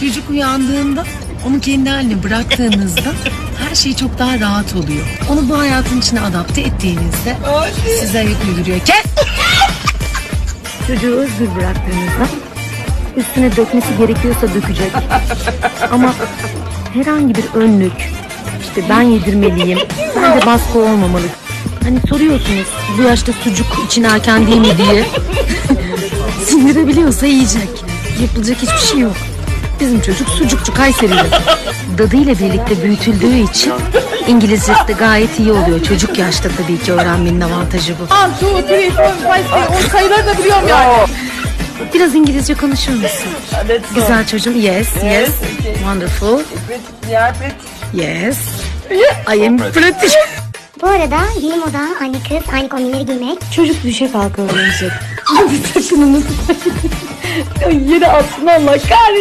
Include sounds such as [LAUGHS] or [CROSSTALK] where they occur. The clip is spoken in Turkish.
Çocuk uyandığında onu kendi haline bıraktığınızda her şey çok daha rahat oluyor. Onu bu hayatın içine adapte ettiğinizde size ayak uyduruyor. Kes! Çocuğu özgür bıraktığınızda üstüne dökmesi gerekiyorsa dökecek. Ama herhangi bir önlük, işte ben yedirmeliyim, ben de baskı olmamalı. Hani soruyorsunuz bu yaşta sucuk için erken değil mi diye. [LAUGHS] Sindirebiliyorsa yiyecek. Yapılacak hiçbir şey yok. Bizim çocuk sucukçu Kayserili. Dadıyla birlikte büyütüldüğü için İngilizcesi de gayet iyi oluyor. Çocuk yaşta tabii ki öğrenmenin avantajı bu. One, two, three, four, five, six. O sayıları da biliyorum yani. Biraz İngilizce konuşur musun? Güzel çocuğum. Yes, yes. Wonderful. Yes. I am pretty. Bu arada yeni moda anne kız aynı kombinleri giymek. Çocuk düşe kalka öğrenecek. Yeni [LAUGHS] aslında Allah kahretsin.